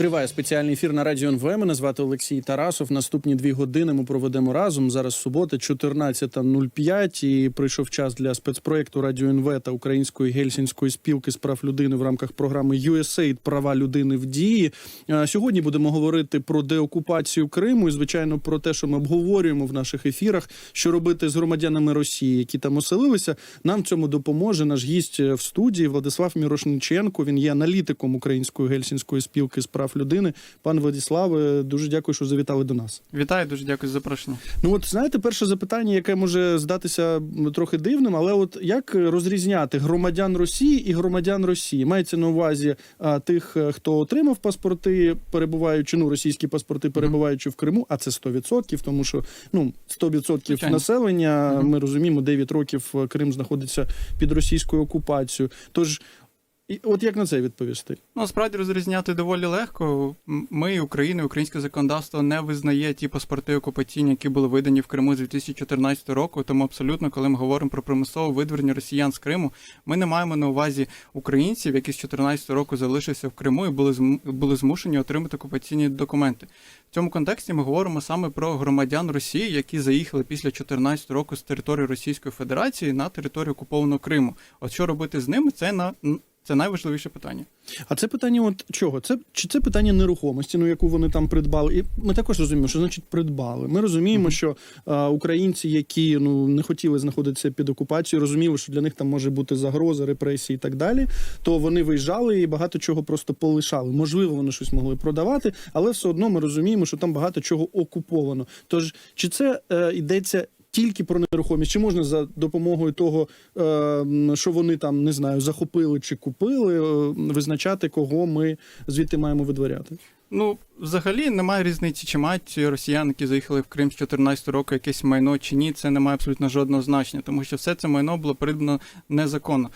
Триває спеціальний ефір на радіо НВ. Мене звати Олексій Тарасов. Наступні дві години ми проведемо разом. Зараз субота, 14.05 і прийшов час для спецпроєкту Радіо НВ та Української гельсінської спілки з прав людини в рамках програми USAID Права людини в дії. Сьогодні будемо говорити про деокупацію Криму і звичайно про те, що ми обговорюємо в наших ефірах, що робити з громадянами Росії, які там оселилися. Нам в цьому допоможе наш гість в студії Владислав Мірошниченко. Він є аналітиком Української гельсінської спілки з прав людини. Пан Владиславе, дуже дякую, що завітали до нас. Вітаю, дуже дякую за запрошення. Ну от знаєте, перше запитання, яке може здатися трохи дивним, але от як розрізняти громадян Росії і громадян Росії? Мається на увазі а, тих, е, хто отримав паспорти, перебуваючи ну російські паспорти, перебуваючи в Криму, а це 100%, тому що ну 100% Звичайно. населення. Ми розуміємо, 9 років е, Крим знаходиться під російською окупацією. Тож, і от як на це відповісти? Ну, насправді розрізняти доволі легко. Ми, Україна, українське законодавство не визнає ті паспорти окупаційні, які були видані в Криму з 2014 року. Тому абсолютно, коли ми говоримо про примусове видворення росіян з Криму, ми не маємо на увазі українців, які з 2014 року залишилися в Криму і були були змушені отримати окупаційні документи. В цьому контексті ми говоримо саме про громадян Росії, які заїхали після 2014 року з території Російської Федерації на територію окупованого Криму. От що робити з ними? Це на це найважливіше питання. А це питання, от чого? Це чи це питання нерухомості, ну яку вони там придбали? І ми також розуміємо, що значить придбали. Ми розуміємо, Мгм. що а, українці, які ну не хотіли знаходитися під окупацією, розуміли, що для них там може бути загроза, репресії і так далі. То вони виїжджали і багато чого просто полишали. Можливо, вони щось могли продавати, але все одно ми розуміємо, що там багато чого окуповано. Тож чи це е, йдеться? Тільки про нерухомість, чи можна за допомогою того, е, що вони там не знаю, захопили чи купили, е, визначати, кого ми звідти маємо видворяти? Ну, взагалі немає різниці, чи мають росіяни, які заїхали в Крим з 2014 року, якесь майно чи ні. Це не має абсолютно жодного значення, тому що все це майно було придбано незаконно.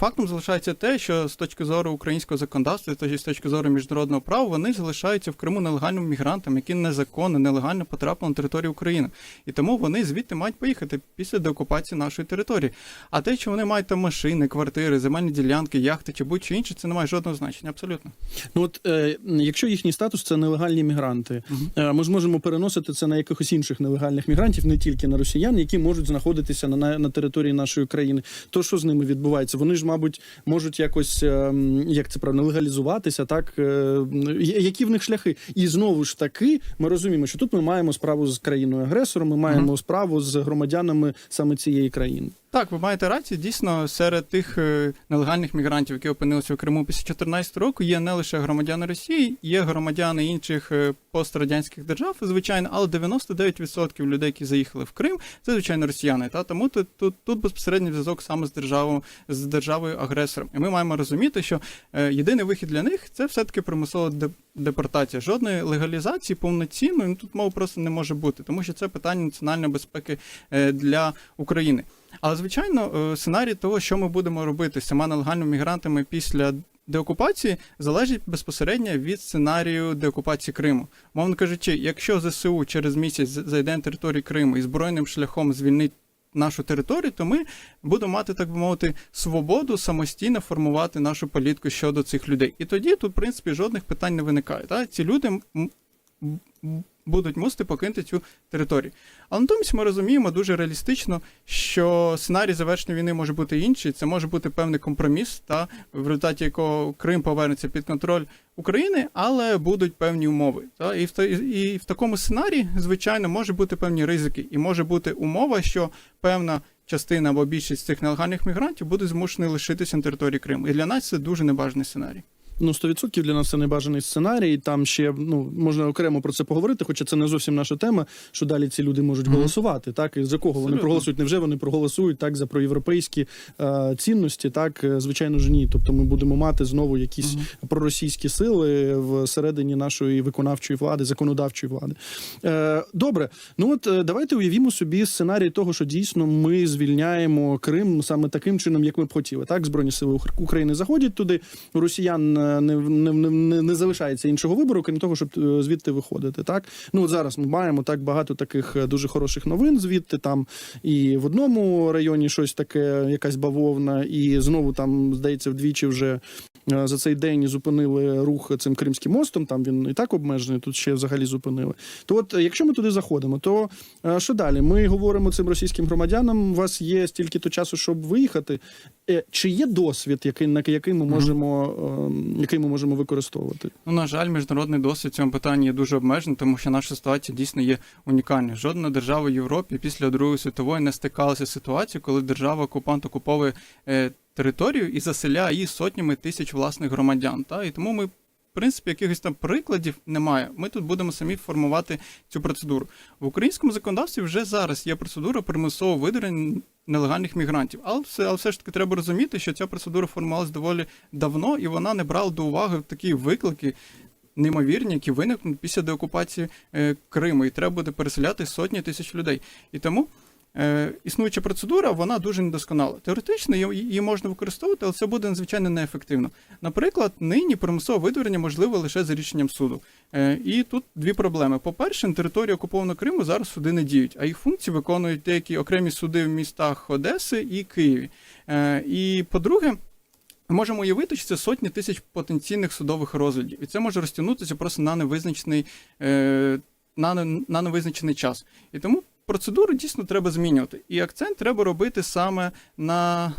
Фактом залишається те, що з точки зору українського законодавства, та з точки зору міжнародного права, вони залишаються в Криму нелегальними мігрантами, які незаконно, нелегально потрапили на територію України. І тому вони звідти мають поїхати після деокупації нашої території. А те, що вони мають там машини, квартири, земельні ділянки, яхти чи будь-що інше, це не має жодного значення. Абсолютно. Ну от е, якщо їхній статус це нелегальні мігранти, е, ми ж можемо переносити це на якихось інших нелегальних мігрантів, не тільки на росіян, які можуть знаходитися на, на, на території нашої країни. То що з ними відбувається? Вони ж, мабуть, можуть якось е, як це правильно легалізуватися, так е, які в них шляхи? І знову ж таки, ми розуміємо, що тут ми маємо справу з країною агресором, ми маємо Мгм. справу з громадянами саме цієї країни. Так, ви маєте рацію. Дійсно, серед тих е, нелегальних мігрантів, які опинилися в Криму після 2014 року, є не лише громадяни Росії, є громадяни інших е, пострадянських держав, звичайно, але 99% людей, які заїхали в Крим, це звичайно росіяни. Та тому тут, тут, тут безпосередній зв'язок саме з державою з державою агресором. І ми маємо розуміти, що е, єдиний вихід для них це все таки примусова де- депортація. Жодної легалізації повноцінної ну, тут мови просто не може бути, тому що це питання національної безпеки для України. Але звичайно, е, сценарій того, що ми будемо робити з цими нелегальними мігрантами після деокупації, залежить безпосередньо від сценарію деокупації Криму. Мовно кажучи, якщо ЗСУ через місяць зайде на територію Криму і збройним шляхом звільнить нашу територію, то ми будемо мати, так би мовити, свободу самостійно формувати нашу політику щодо цих людей. І тоді тут, в принципі, жодних питань не виникає. Та? Ці люди будуть мусити покинути цю територію. Але натомість ми розуміємо дуже реалістично, що сценарій завершення війни може бути інший. Це може бути певний компроміс, та в результаті якого Крим повернеться під контроль України, але будуть певні умови. Та і в і в такому сценарії, звичайно, може бути певні ризики, і може бути умова, що певна. Частина або більшість цих нелегальних мігрантів буде змушені лишитися на території Криму. І для нас це дуже небажаний сценарій. Ну, 100% для нас це небажаний сценарій. Там ще ну можна окремо про це поговорити, хоча це не зовсім наша тема. Що далі ці люди можуть Мгм. голосувати, так і за кого вони Абсолютно. проголосують? Невже вони проголосують так за проєвропейські е, цінності? Так, Е, звичайно ж, ні. Тобто, ми будемо мати знову якісь Мгм. проросійські сили всередині нашої виконавчої влади, законодавчої влади. Е, добре, ну от е, давайте уявімо собі сценарій того, що дійсно ми звільняємо Крим саме таким чином, як ми б хотіли. Так, збройні сили України заходять туди. Росіян е, не, не, не, не, не залишається іншого вибору, крім того, щоб е, звідти виходити. Так ну от зараз ми маємо так багато таких е, дуже хороших новин. Звідти там і в одному районі щось таке, якась бавовна, і знову там здається вдвічі вже е, за цей день зупинили рух цим Кримським мостом. Там він і так обмежений. Тут ще взагалі зупинили. То от, якщо ми туди заходимо, то що далі? Ми говоримо цим російським громадянам. У вас є стільки то часу, щоб виїхати. Чи є досвід, який на який ми можемо, е, який ми можемо використовувати? Ну, на жаль, міжнародний досвід в цьому питанні є дуже обмежений, тому що наша ситуація дійсно є унікальною. Жодна держава в Європі після Другої світової не стикалася з ситуацією, коли держава окупант окуповує е, територію і заселяє її сотнями тисяч власних громадян. Та? І тому ми. В принципі, якихось там прикладів немає. Ми тут будемо самі формувати цю процедуру. В українському законодавстві вже зараз є процедура примусового видалення нелегальних мігрантів. Але все, але все ж таки треба розуміти, що ця процедура формувалася доволі давно, і вона не брала до уваги такі виклики, неймовірні, які виникнуть після деокупації е, Криму, і треба буде переселяти сотні тисяч людей. І тому існуюча процедура вона дуже недосконала. Теоретично її, можна використовувати, але це буде надзвичайно неефективно. Наприклад, нині примусове видворення можливе лише за рішенням суду. Е, і тут дві проблеми. По-перше, на території окупованого Криму зараз суди не діють, а їх функції виконують деякі окремі суди в містах Одеси і Києві. Е, і по-друге, ми можемо уявити, що це сотні тисяч потенційних судових розглядів, і це може розтягнутися просто на невизначений, е, на, на невизначений час. І тому процедуру дійсно треба змінювати. І акцент треба робити саме на,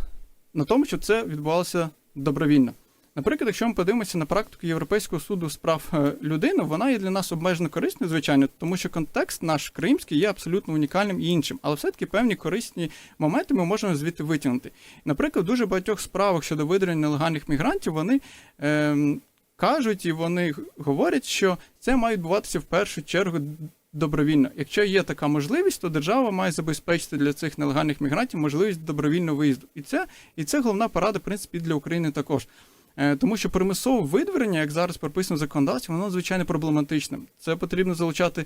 на тому, щоб це відбувалося добровільно. Наприклад, якщо ми подивимося на практику Європейського суду з прав е, людини, вона є для нас обмежено корисною, звичайно, тому що контекст наш кримський є абсолютно унікальним і іншим, але все-таки певні корисні моменти ми можемо звідти витягнути. Наприклад, в дуже багатьох справах щодо видалення нелегальних мігрантів вони ем, кажуть і вони говорять, що це має відбуватися в першу чергу добровільно. Якщо є така можливість, то держава має забезпечити для цих нелегальних мігрантів можливість добровільного виїзду. І це, і це головна порада, в принципі, для України також. Е, Тому що примусове видворення, як зараз прописано в законодавстві, воно звичайно проблематичним. Це потрібно залучати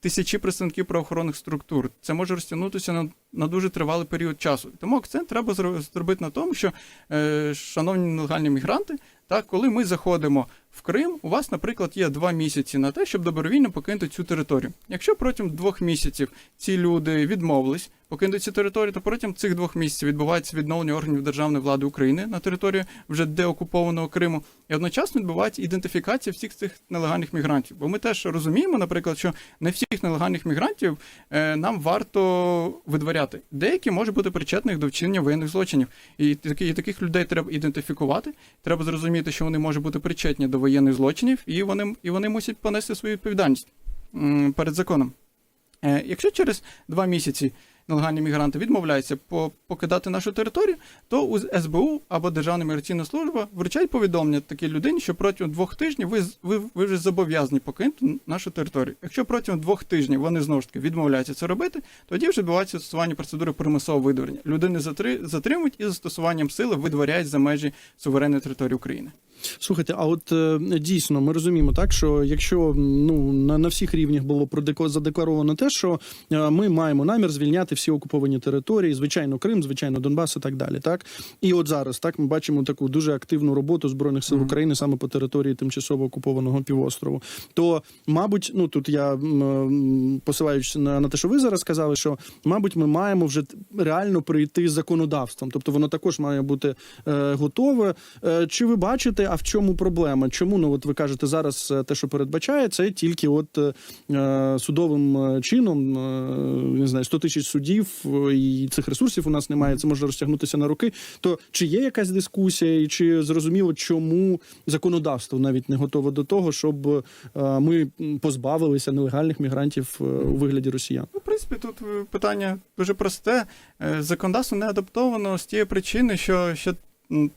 тисячі представників правоохоронних структур. Це може розтягнутися на, на дуже тривалий період часу. Тому акцент треба зробити на тому, що, е, шановні нелегальні мігранти, так, коли ми заходимо в Крим, у вас, наприклад, є два місяці на те, щоб добровільно покинути цю територію. Якщо протягом двох місяців ці люди відмовились покинути цю територію, то протягом цих двох місяців відбувається відновлення органів державної влади України на території вже деокупованого Криму, і одночасно відбувається ідентифікація всіх цих нелегальних мігрантів. Бо ми теж розуміємо, наприклад, що не всіх нелегальних мігрантів е, нам варто видворяти. Деякі можуть бути причетні до вчинення воєнних злочинів. І таких людей треба ідентифікувати. Треба зрозуміти, що вони можуть бути причетні до воєнних злочинів, і вони, і вони мусять понести свою відповідальність перед законом. Е, якщо через два місяці нелегальні мігранти відмовляються по- покидати нашу територію, то у СБУ або Державна міграційна служба вручають повідомлення такій людині, що протягом двох тижнів ви, ви, ви вже зобов'язані покинути нашу територію. Якщо протягом двох тижнів вони знову ж таки відмовляються це робити, тоді вже відбувається застосування процедури примусового видворення. Людини затри, затримують і застосуванням сили видворяють за межі суверенної території України. Слухайте, а от е, дійсно ми розуміємо так, що якщо ну на, на всіх рівнях було задекларовано те, що е, ми маємо намір звільняти всі окуповані території, звичайно, Крим, звичайно, Донбас і так далі. Так і от зараз так ми бачимо таку дуже активну роботу збройних сил. України саме по території тимчасово окупованого півострову. То, мабуть, ну тут я посилаючись на, на те, що ви зараз сказали, що мабуть, ми маємо вже реально прийти з законодавством, тобто воно також має бути е, готове. Е, чи ви бачите, а в чому проблема? Чому ну от ви кажете зараз е, те, що передбачає, це тільки от е, судовим е, чином, е, не знаю, 100 тисяч судів е, і цих ресурсів у нас немає. Це може розтягнутися на роки. То чи є якась дискусія, і чи зрозуміло, чому законодавство навіть не готове до того, щоб е, ми позбавилися нелегальних мігрантів е, у вигляді росіян? Ну, в принципі, тут питання дуже просте. Законодавство не адаптовано з тієї причини, що ще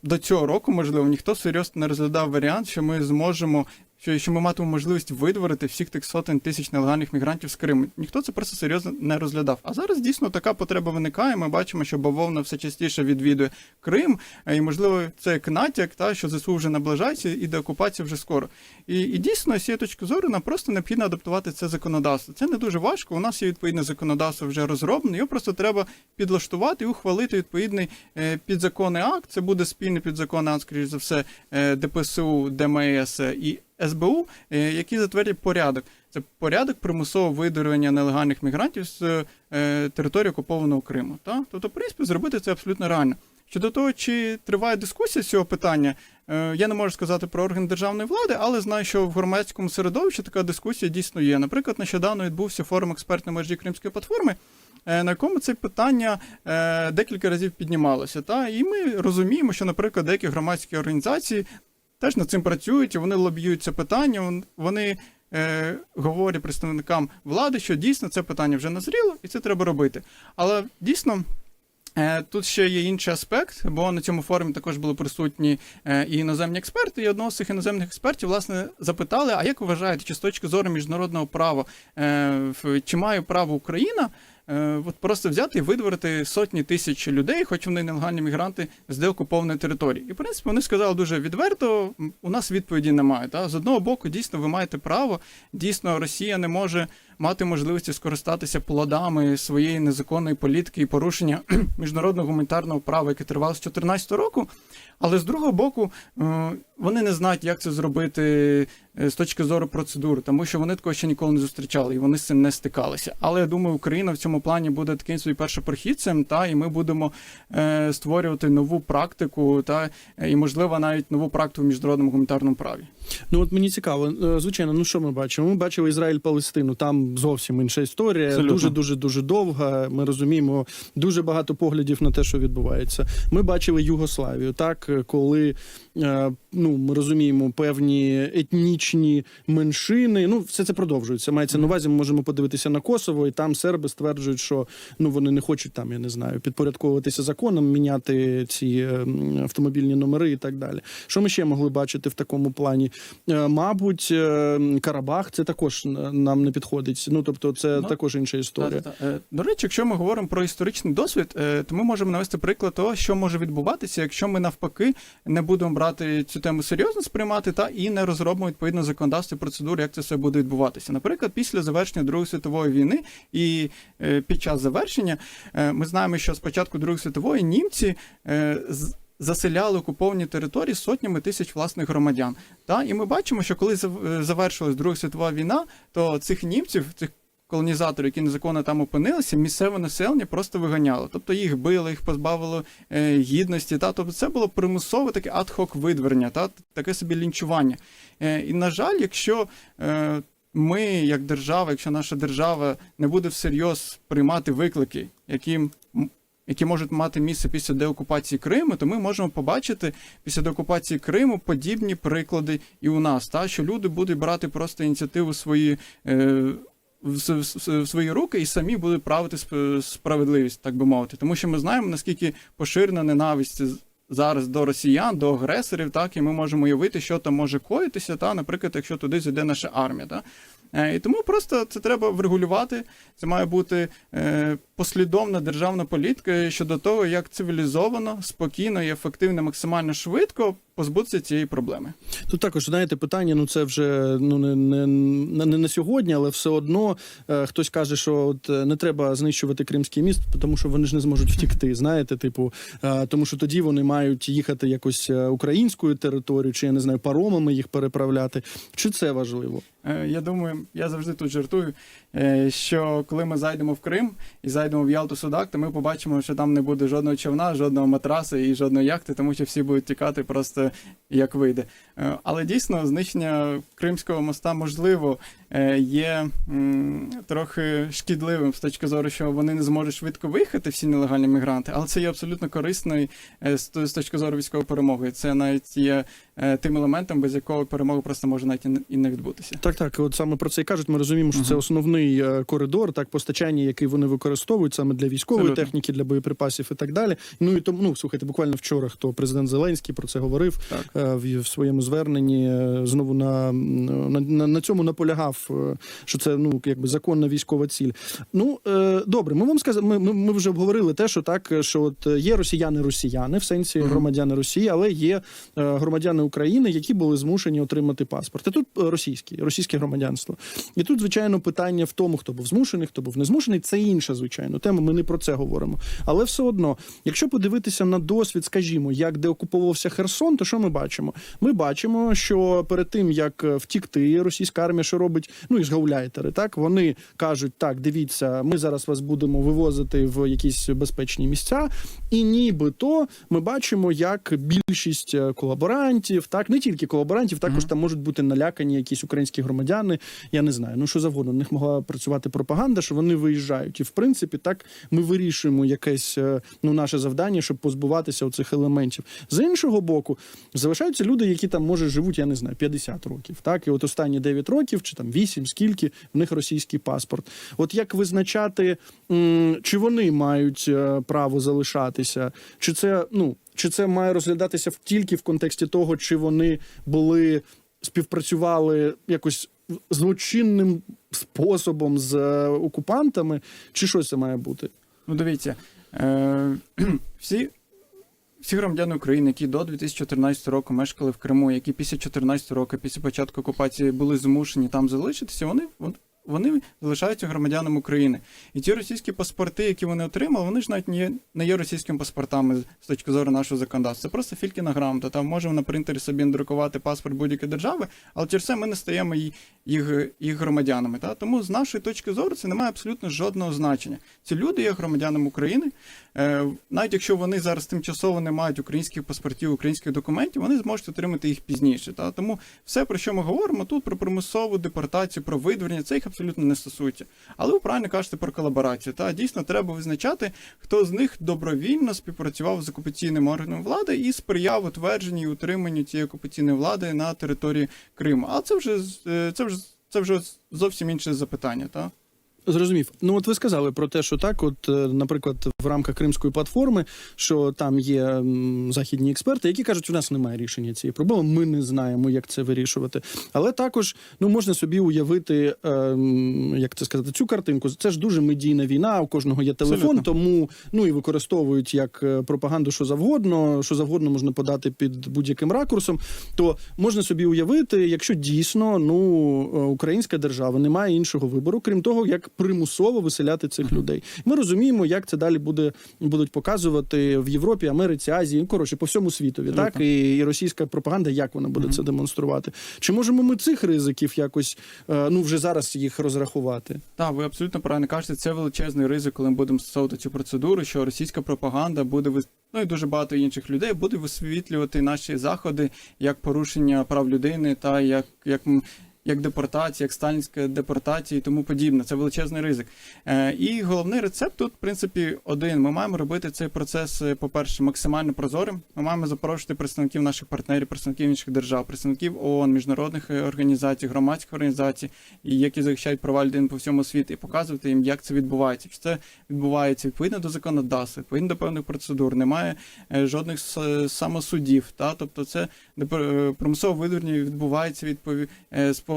до цього року, можливо, ніхто серйозно не розглядав варіант, що ми зможемо що, що ми матимемо можливість видворити всіх тих сотень тисяч нелегальних мігрантів з Криму. Ніхто це просто серйозно не розглядав. А зараз дійсно така потреба виникає. Ми бачимо, що бавовна все частіше відвідує Крим, е, і можливо це як натяк, та що ЗСУ вже наближається і деокупація вже скоро. І, і дійсно, з цієї точки зору, нам просто необхідно адаптувати це законодавство. Це не дуже важко. У нас є відповідне законодавство вже розроблене. Його просто треба підлаштувати і ухвалити відповідний е, підзаконний акт. Це буде спільний підзаконний акт, скоріш за все, е, ДПСУ, ДМС і СБУ, е, які затвердять порядок. Це порядок примусового видурювання нелегальних мігрантів з е, території окупованого Криму. Та? Тобто, в принципі, зробити це абсолютно реально. Щодо того, чи триває дискусія з цього питання, е, я не можу сказати про орган державної влади, але знаю, що в громадському середовищі така дискусія дійсно є. Наприклад, нещодавно відбувся форум експертної мережі Кримської платформи, на якому це питання декілька разів піднімалося. Та? І ми розуміємо, що, наприклад, деякі громадські організації теж над цим працюють, і вони лобіюють це питання. Вони е, говорять представникам влади, що дійсно це питання вже назріло, і це треба робити. Але дійсно. Е, Тут ще є інший аспект, бо на цьому форумі також були присутні е, і іноземні експерти, і одного з цих іноземних експертів власне запитали: а як ви вважаєте, чи з точки зору міжнародного права, е, чи має право Україна от просто взяти і видворити сотні тисяч людей, хоч вони нелегальні мігранти з деокупованої території? І в принципі вони сказали дуже відверто: у нас відповіді немає. Та з одного боку, дійсно, ви маєте право. Дійсно, Росія не може мати можливості скористатися плодами своєї незаконної політики і порушення міжнародного гуманітарного права, яке тривало з 2014 року. Але з другого боку, е, вони не знають, як це зробити е, з точки зору процедур, тому що вони такого ще ніколи не зустрічали і вони з цим не стикалися. Але я думаю, Україна в цьому плані буде таким собі першопрохідцем, та і ми будемо е, створювати нову практику, та і можливо навіть нову практику в міжнародному гуманітарному праві. Ну от мені цікаво, е, звичайно, ну що ми бачимо? Ми бачили Ізраїль Палестину. Там зовсім інша історія. Абсолютно. Дуже дуже дуже довга. Ми розуміємо дуже багато поглядів на те, що відбувається. Ми бачили Югославію, так коли е, ну ми розуміємо певні етнічні меншини. Ну, все це продовжується. Мається на увазі. Ми можемо подивитися на Косово, і там серби стверджують, що ну вони не хочуть там, я не знаю, підпорядковуватися законам, міняти ці е, автомобільні номери і так далі. Що ми ще могли бачити в такому плані? Е, Мабуть, е, Карабах це також нам не підходить. Ну тобто, це Ну, також інша історія. Та-та-та. Е, До речі, якщо ми говоримо про історичний досвід, то ми можемо навести приклад того, що може відбуватися, якщо ми навпаки не будемо брати цю тему серйозно сприймати та і не розробимо відповідно законодавство процедури, як це все буде відбуватися. Наприклад, після завершення Другої світової війни і під час завершення ми знаємо, що спочатку Другої світової німці з- заселяли окуповані території сотнями тисяч власних громадян. Та і ми бачимо, що коли е, завершилась Друга світова війна, то цих німців, цих колонізаторів, які незаконно там опинилися, місцеве населення просто виганяло. Тобто їх били, їх позбавило е, гідності. Та? Тобто це було примусове таке ад-хок видворення, та? таке собі лінчування. Е, і, на жаль, якщо е, ми, як держава, якщо наша держава не буде всерйоз приймати виклики, які, м- які можуть мати місце після деокупації Криму, то ми можемо побачити після деокупації Криму подібні приклади і у нас, та? що люди будуть брати просто ініціативу свої. Е, в, свої руки і самі будуть правити сп- справедливість, так би мовити. Тому що ми знаємо, наскільки поширена ненависть зараз до росіян, до агресорів, так, і ми можемо уявити, що там може коїтися, та, наприклад, якщо туди зайде наша армія. Та. Е, І тому просто це треба врегулювати. Це має бути е, послідовна державна політика щодо того, як цивілізовано, спокійно і ефективно, максимально швидко позбутися цієї проблеми. Тут також знаєте питання. Ну це вже ну не, не, не, не на сьогодні, але все одно е, хтось каже, що от е, не треба знищувати Кримський міст, тому що вони ж не зможуть втікти. Знаєте, типу, е, тому що тоді вони мають їхати якось е, українською територією, чи я не знаю, паромами їх переправляти. Чи це важливо? Е, Я думаю, я завжди тут жартую, е, що коли ми зайдемо в Крим і зайдемо в Ялту Судак, то ми побачимо, що там не буде жодного човна, жодного матраса і жодної яхти, тому що всі будуть тікати просто як вийде. Е, Але дійсно знищення Кримського моста можливо є трохи шкідливим з точки зору, що вони не зможуть швидко виїхати всі нелегальні мігранти, але це є абсолютно корисною е, з, точки зору військової перемоги. Це навіть є е, тим елементом, без якого перемога просто може навіть і не- відбутися. Так, так, от саме про це і кажуть. Ми розуміємо, що це основний е, коридор, так постачання, який вони використовують саме для військової Абсолютно. техніки, для боєприпасів і так далі. Ну і тому, ну слухайте, буквально вчора хто президент Зеленський про це говорив Так. е, в, своєму зверненні. е, Знову на, на, на цьому наполягав, е, що це ну якби законна військова ціль. Ну е, добре, ми вам сказали, ми, ми, ми вже обговорили те, що так, що от є росіяни-росіяни в сенсі громадяни Росії, але є е, громадяни України, які були змушені отримати паспорт. І тут російські, російське громадянство. І тут, звичайно, питання в тому, хто був змушений, хто був не змушений. Це інша, звичайно, тема. Ми не про це говоримо. Але все одно, якщо подивитися на досвід, скажімо, як де окуповувався Херсон, то що ми бачимо? Ми бачимо, що перед тим як втікти, російська армія що робить, ну і ж гауляйтери, так вони кажуть: так, дивіться, ми зараз вас будемо вивозити в якісь безпечні місця, і нібито ми бачимо, як більшість е, колаборантів, так не тільки колаборантів, також Мгм. там можуть бути налякані якісь українські громадяни. Я не знаю, ну що завгодно. У них могла працювати пропаганда, що вони виїжджають. І в принципі, так ми вирішуємо якесь е, ну наше завдання, щоб позбуватися оцих елементів. З іншого боку, залишаються люди, які там може живуть, я не знаю, 50 років. Так, і от останні 9 років чи там 8, скільки в них російський паспорт. От як визначати, чи вони мають е, право залишатися, чи це ну. Чи це має розглядатися тільки в контексті того, чи вони були співпрацювали якось злочинним способом з е, окупантами, чи що це має бути? Ну, дивіться, е, всі, всі громадяни України, які до 2014 року мешкали в Криму, які після 2014 року, після початку окупації були змушені там залишитися, вони, вон- вони залишаються громадянами України. І ті російські паспорти, які вони отримали, вони ж навіть не є, російськими паспортами з- точки зору нашого законодавства. Це просто фількіна грамота. Там можемо на принтері собі надрукувати паспорт будь-якої держави, але через це ми не стаємо їх, їх, їх громадянами. Та? Тому з нашої точки зору це не має абсолютно жодного значення. Ці люди є громадянами України. Е, навіть якщо вони зараз тимчасово не мають українських паспортів, українських документів, вони зможуть отримати їх пізніше. Та? Тому все, про що ми говоримо тут, про примусову депортацію, про видворення, це їх абсолютно не стосується. Але ви правильно кажете про колаборацію. Та дійсно треба визначати, хто з них добровільно співпрацював з окупаційним органом влади і сприяв утвердженню і утриманню цієї окупаційної влади на території Криму. А це вже е, це вже це вже зовсім інше запитання. Та? Зрозумів. Ну от ви сказали про те, що так, от, е, наприклад, в рамках кримської платформи, що там є західні експерти, які кажуть, у нас немає рішення цієї проблеми, ми не знаємо, як це вирішувати. Але також ну можна собі уявити, е, як це сказати, цю картинку. Це ж дуже медійна війна. У кожного є телефон, Абсолютно. тому ну і використовують як е, пропаганду, що завгодно, що завгодно можна подати під будь-яким ракурсом. То можна собі уявити, якщо дійсно ну е, українська держава не має іншого вибору, крім того, як примусово виселяти цих людей. Ми розуміємо, як це далі буде будуть показувати в Європі, Америці, Азії, ну, коротше, по всьому світові. Так і, і російська пропаганда, як вона буде це демонструвати? Чи можемо ми цих ризиків якось е, ну вже зараз їх розрахувати? Так, ви абсолютно правильно кажете, це величезний ризик, коли ми будемо стосовувати цю процедуру, що російська пропаганда буде вис- ну і дуже багато інших людей буде висвітлювати наші заходи як порушення прав людини та як, як, як депортація, як сталінська депортація і тому подібне. Це величезний ризик. Е, і головний рецепт тут, в принципі, один. Ми маємо робити цей процес, е, по-перше, максимально прозорим. Ми маємо запрошувати представників наших партнерів, представників інших держав, представників ООН, міжнародних е, організацій, громадських організацій, які захищають права людини по всьому світу, і показувати їм, як це відбувається. Що це відбувається відповідно до законодавства, відповідно до певних процедур. Немає жодних самосудів. Та тобто, це е, примусове видворення відбувається відпові...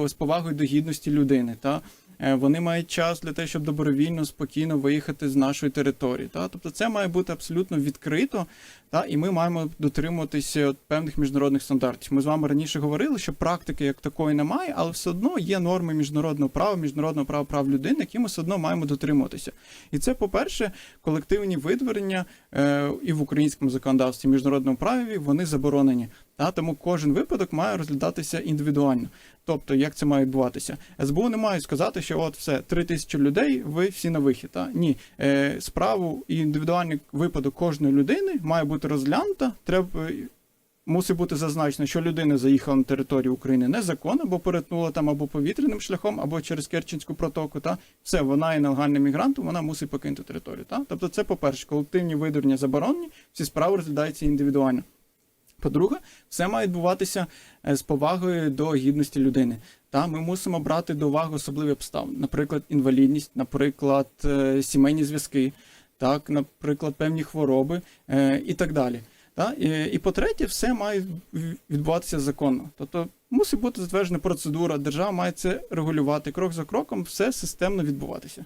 е, з повагою до гідності людини. Та Е, вони мають час для того, щоб добровільно, спокійно виїхати з нашої території. Та? Тобто це має бути абсолютно відкрито, та? і ми маємо дотримуватися певних міжнародних стандартів. Ми з вами раніше говорили, що практики як такої немає, але все одно є норми міжнародного права, міжнародного права прав людини, які ми все одно маємо дотримуватися. І це, по-перше, колективні видворення е, і в українському законодавстві, і в міжнародному праві вони заборонені. Та? Тому кожен випадок має розглядатися індивідуально. Тобто, як це має відбуватися? СБУ не мають сказати, що от все, три тисячі людей, ви всі на вихід. Та? Ні, е, справу і індивідуальний випадок кожної людини має бути розглянута. Треба мусить бути зазначено, що людина заїхала на територію України незаконно, або перетнула там або повітряним шляхом, або через Керченську протоку. Та все, вона є нелегальним мігрантом, вона мусить покинути територію. Та? Тобто, це, по-перше, колективні видурення заборонені, всі справи розглядаються індивідуально. По-друге, все має відбуватися е, з повагою до гідності людини. Та ми мусимо брати до уваги особливі обставини, наприклад, інвалідність, наприклад, е, сімейні зв'язки, так, наприклад, певні хвороби е, і так далі. Та? І, і по-третє, все має відбуватися законно. Тобто мусить бути затверджена процедура, держава має це регулювати крок за кроком, все системно відбуватися.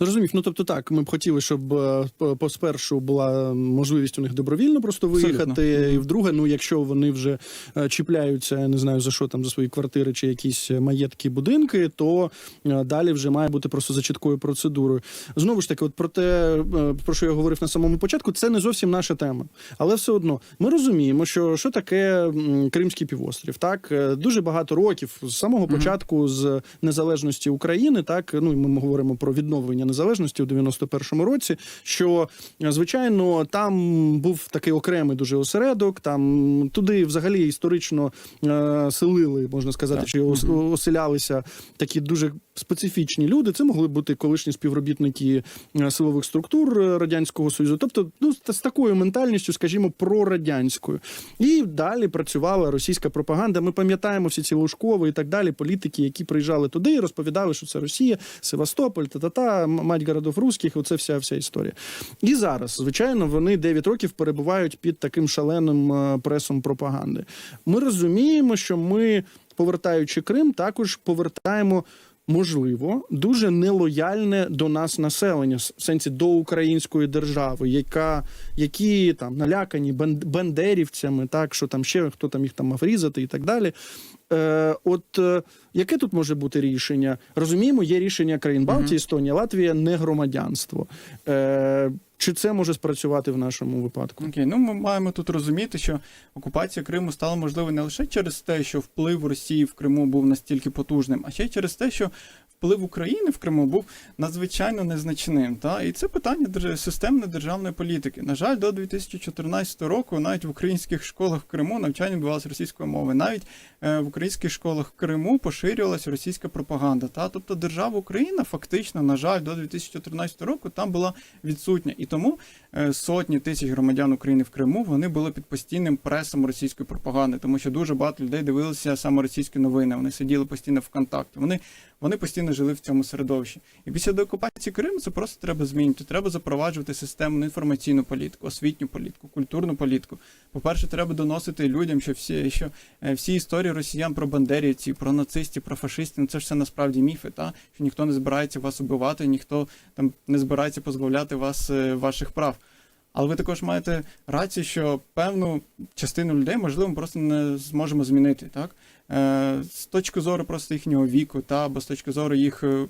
Зрозумів. Ну тобто, так, ми б хотіли, щоб е, по- спершу була можливість у них добровільно просто виїхати. Мгм. І вдруге, ну якщо вони вже е, чіпляються, я не знаю за що там за свої квартири чи якісь маєтки, будинки, то е, далі вже має бути просто за чіткою процедурою. Знову ж таки, от про те, про що я говорив на самому початку, це не зовсім наша тема. Але все одно ми розуміємо, що, що таке Кримський півострів. Так дуже багато років з самого початку з незалежності України, так ну і ми говоримо про відновлення незалежності у 91-му році. Що е, звичайно там був такий окремий дуже осередок. Там туди взагалі історично е, селили, можна сказати, Так. чи ос- оселялися такі дуже специфічні люди. Це могли бути колишні співробітники е, силових структур е, радянського союзу, тобто ну з, з такою ментальністю, скажімо, прорадянською. І далі працювала російська пропаганда. Ми пам'ятаємо всі ці Лужкови і так далі, політики, які приїжджали туди і розповідали, що це Росія, Севастополь, та-та-та, м- мать городов русських. Оце вся вся історія. І зараз, звичайно, вони 9 років перебувають під таким шаленим е, пресом пропаганди. Ми розуміємо, що ми, повертаючи Крим, також повертаємо. Можливо, дуже нелояльне до нас населення, в сенсі до української держави, яка які там налякані бендерівцями, так що там ще хто там їх там мав різати і так далі. Е, от е, яке тут може бути рішення? Розуміємо, є рішення країн Балтії. Естонія, Латвія, не громадянство. Е, чи це може спрацювати в нашому випадку? Окей, ну ми маємо тут розуміти, що окупація Криму стала можливою не лише через те, що вплив Росії в Криму був настільки потужним, а ще через те, що вплив України в Криму був надзвичайно незначним. Та? І це питання системної державної політики. На жаль, до 2014 року навіть в українських школах Криму навчання відбувалося російською мовою. Навіть е, в українських школах Криму поширювалася російська пропаганда. Та? Тобто держава Україна фактично, на жаль, до 2014 року там була відсутня. І тому сотні тисяч громадян України в Криму вони були під постійним пресом російської пропаганди, тому що дуже багато людей дивилися саме російські новини. Вони сиділи постійно в контакті. Вони, вони постійно жили в цьому середовищі. І після деокупації Криму це просто треба змінити. Треба запроваджувати системну інформаційну політику, освітню політику, культурну політику. По-перше, треба доносити людям, що всі, що е, всі історії росіян про бандерівців, про нацистів, про фашистів, ну це все насправді міфи, та що ніхто не збирається вас убивати, ніхто там не збирається позбавляти вас е, ваших прав. Але ви також маєте рацію, що певну частину людей, можливо, ми просто не зможемо змінити, так? Е, з точки зору просто їхнього віку, та або з точки зору їх е,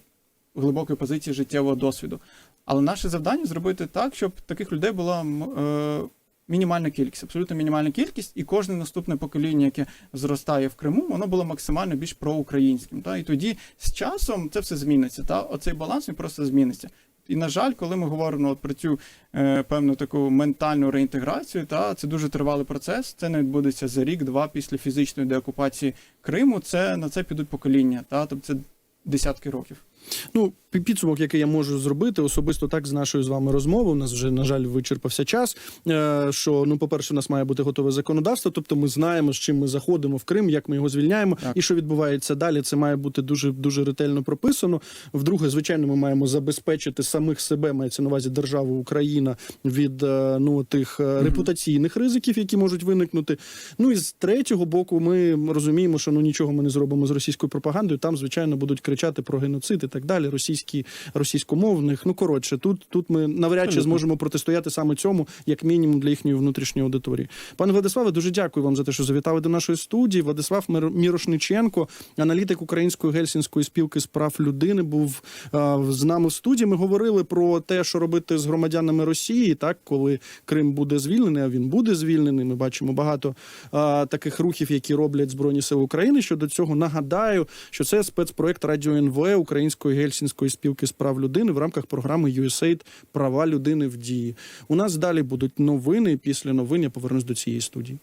глибокої позиції життєвого досвіду. Але наше завдання зробити так, щоб таких людей була е, мінімальна кількість, абсолютно мінімальна кількість, і кожне наступне покоління, яке зростає в Криму, воно було максимально більш проукраїнським. Та? І тоді з часом це все зміниться. Та? Оцей баланс він просто зміниться. І, на жаль, коли ми говоримо от про цю е, певну таку ментальну реінтеграцію, та це дуже тривалий процес. Це не відбудеться за рік-два після фізичної деокупації Криму. Це на це підуть покоління, та тобто це десятки років. Ну, підсумок, який я можу зробити, особисто так з нашою з вами розмовою. У нас вже, на жаль, вичерпався час. Е, що, ну, по-перше, у нас має бути готове законодавство, тобто ми знаємо, з чим ми заходимо в Крим, як ми його звільняємо, Так. і що відбувається далі. Це має бути дуже дуже ретельно прописано. Вдруге, звичайно, ми маємо забезпечити самих себе, мається на увазі державу Україна від е, ну тих е, репутаційних ризиків, які можуть виникнути. Ну і з третього боку, ми розуміємо, що ну нічого ми не зробимо з російською пропагандою. Там, звичайно, будуть кричати про геноцид і так далі. Російські російськомовних. Ну коротше, тут тут ми навряд чи зможемо протистояти саме цьому, як мінімум для їхньої внутрішньої аудиторії. Пане Владиславе, дуже дякую вам за те, що завітали до нашої студії. Владислав Мірошниченко, аналітик Української гельсінської спілки з прав людини, був е, з нами в студії. Ми говорили про те, що робити з громадянами Росії, так коли Крим буде звільнений, а він буде звільнений. Ми бачимо багато е, таких рухів, які роблять збройні сили України. Щодо цього нагадаю, що це спецпроект Радіо НВ Української гельсінської спілки з прав людини в рамках програми USAID Права людини в дії. У нас далі будуть новини. Після новин я повернусь до цієї студії.